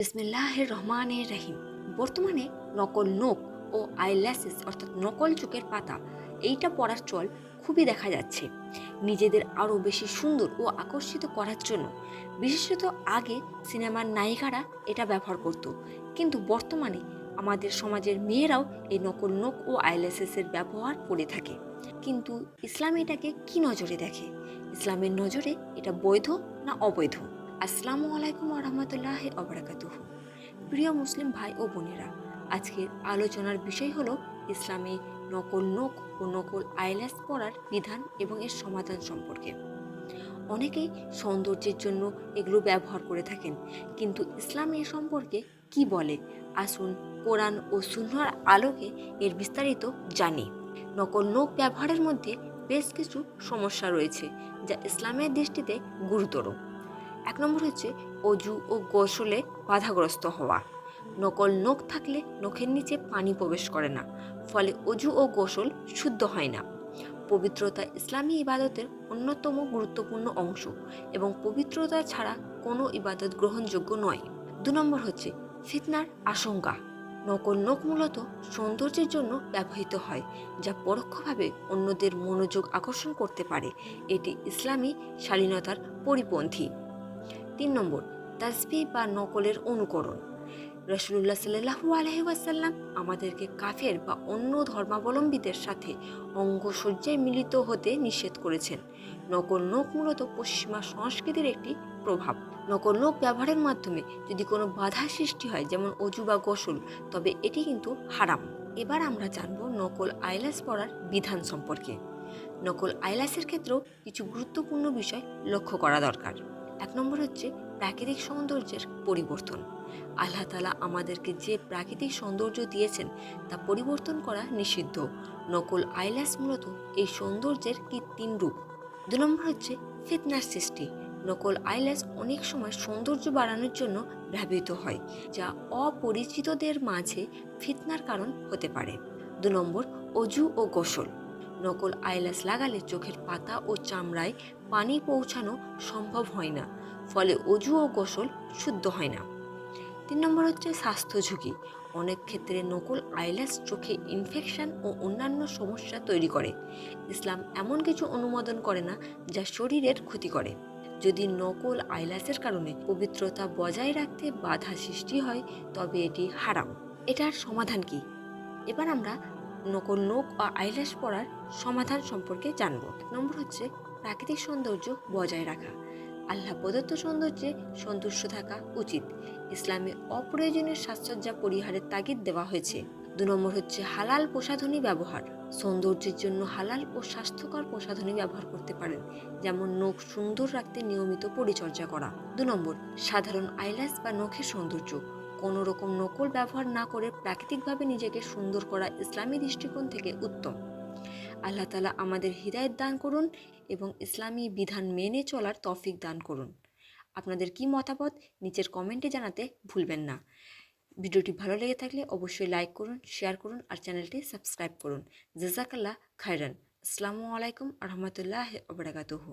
বিসমিল্লাহ রহমানের রহিম। বর্তমানে নকল নোক ও আইল্যাসেস অর্থাৎ নকল চোখের পাতা, এইটা পড়ার চল খুবই দেখা যাচ্ছে। নিজেদের আরও বেশি সুন্দর ও আকর্ষিত করার জন্য। বিশেষত আগে সিনেমার নায়িকারা এটা ব্যবহার করত। কিন্তু বর্তমানে আমাদের সমাজের মেয়েরাও এই নকল নোক ও আইল্যাসেসের ব্যবহার করে থাকে। কিন্তু ইসলাম এটাকে কি নজরে দেখে? ইসলামের নজরে এটা বৈধ না অবৈধ? আসসালামু আলাইকুম আরহামতুল্লাহ অবরাকাতুহ প্রিয় মুসলিম ভাই ও বোনেরা, আজকের আলোচনার বিষয় হলো ইসলামে নকল নোক ও নকল আইল্যাস পড়ার বিধান এবং এর সমাধান সম্পর্কে। অনেকেই সৌন্দর্যের জন্য এগুলো ব্যবহার করে থাকেন, কিন্তু ইসলাম এ সম্পর্কে কি বলে? আসুন কোরআন ও সুন্নার আলোকে এর বিস্তারিত জানি। নকল নোক ব্যবহারের মধ্যে বেশ কিছু সমস্যা রয়েছে, যা ইসলামের দৃষ্টিতে গুরুতর। এক নম্বর হচ্ছে অজু ও গোসলে বাধাগ্রস্ত হওয়া। নকল নখ থাকলে নখের নিচে পানি প্রবেশ করে না, ফলে অজু ও গোসল শুদ্ধ হয় না। পবিত্রতা ইসলামী ইবাদতের অন্যতম গুরুত্বপূর্ণ অংশ এবং পবিত্রতা ছাড়া কোনো ইবাদত গ্রহণযোগ্য নয়। দু নম্বর হচ্ছে ফিতনার আশঙ্কা। নকল নখ মূলত সৌন্দর্যের জন্য ব্যবহৃত হয়, যা পরোক্ষভাবে অন্যদের মনোযোগ আকর্ষণ করতে পারে। এটি ইসলামী শালীনতার পরিপন্থী। তিন নম্বর, তাসবি বা নকলের অনুকরণ। রসুল্লাহ সাল্লাহু আলহিবাসাল্লাম আমাদেরকে কাফের বা অন্য ধর্মাবলম্বীদের সাথে অঙ্গসজ্জায় মিলিত হতে নিষেধ করেছেন। নকল নোক মূলত পশ্চিমা সংস্কৃতির একটি প্রভাব। নকল নোক ব্যবহারের মাধ্যমে যদি কোনো বাধা সৃষ্টি হয়, যেমন অজু বা গোসল, তবে এটি কিন্তু হারাম। এবার আমরা জানব নকল আইলাস পড়ার বিধান সম্পর্কে। নকল আইলাসের ক্ষেত্রেও কিছু গুরুত্বপূর্ণ বিষয় লক্ষ্য করা দরকার। এক নম্বর হচ্ছে প্রাকৃতিক সৌন্দর্যের পরিবর্তন। আল্লাহ তালা আমাদেরকে যে প্রাকৃতিক সৌন্দর্য দিয়েছেন, তা পরিবর্তন করা নিষিদ্ধ। নকল আইলাস মূলত এই সৌন্দর্যের কৃত্রিম রূপ। দু নম্বর হচ্ছে ফিতনার সৃষ্টি। নকল আইল্যাস অনেক সময় সৌন্দর্য বাড়ানোর জন্য ব্যবহৃত হয়, যা অপরিচিতদের মাঝে ফিতনার কারণ হতে পারে। দু নম্বর অজু ও গোসল। নকল আইল্যাস লাগালে চোখের পাতা ও চামড়ায় পানি পৌঁছানো সম্ভব হয় না, ফলে অজু ও গোসল শুদ্ধ হয় না। তিন নম্বর হচ্ছে স্বাস্থ্য ঝুঁকি। অনেক ক্ষেত্রে নকল আইলাস চোখে ইনফেকশন ও অন্যান্য সমস্যা তৈরি করে। ইসলাম এমন কিছু অনুমোদন করে না যা শরীরের ক্ষতি করে। যদি নকল আইলাসের কারণে পবিত্রতা বজায় রাখতে বাধা সৃষ্টি হয়, তবে এটি হারাম। এটার সমাধান কি? এবার আমরা নকল নোক বা আইল্যাস পরার সমাধান সম্পর্কে জানব। এক নম্বর হচ্ছে, প্রাকৃতিক সৌন্দর্য বজায় রাখা। আল্লাহ প্রদত্ত সৌন্দর্যে সন্তুষ্ট থাকা উচিত। ইসলামে অপ্রয়োজনীয় সাজসজ্জা পরিহারের তাগিদ দেওয়া হয়েছে। দু নম্বর হচ্ছে, হালাল প্রসাধনী ব্যবহার। সৌন্দর্যের জন্য হালাল ও স্বাস্থ্যকর প্রসাধনী ব্যবহার করতে পারেন, যেমন নখ সুন্দর রাখতে নিয়মিত পরিচর্যা করা। দু নম্বর, সাধারণ আইল্যাস বা নখের সৌন্দর্য। কোনো রকম নকল ব্যবহার না করে প্রাকৃতিকভাবে নিজেকে সুন্দর করা ইসলামী দৃষ্টিকোণ থেকে উত্তম। আল্লাহ তালা আমাদের হৃদায়ত দান করুন এবং ইসলামী বিধান মেনে চলার তফিক দান করুন। আপনাদের কি মতামত নিচের কমেন্টে জানাতে ভুলবেন না। ভিডিওটি ভালো লেগে থাকলে অবশ্যই লাইক করুন, শেয়ার করুন আর চ্যানেলটি সাবস্ক্রাইব করুন। জাজাকাল্লাহ খায়রান। আসসালামু আলাইকুম রহমতুল্লাহ আবরাকাতুহু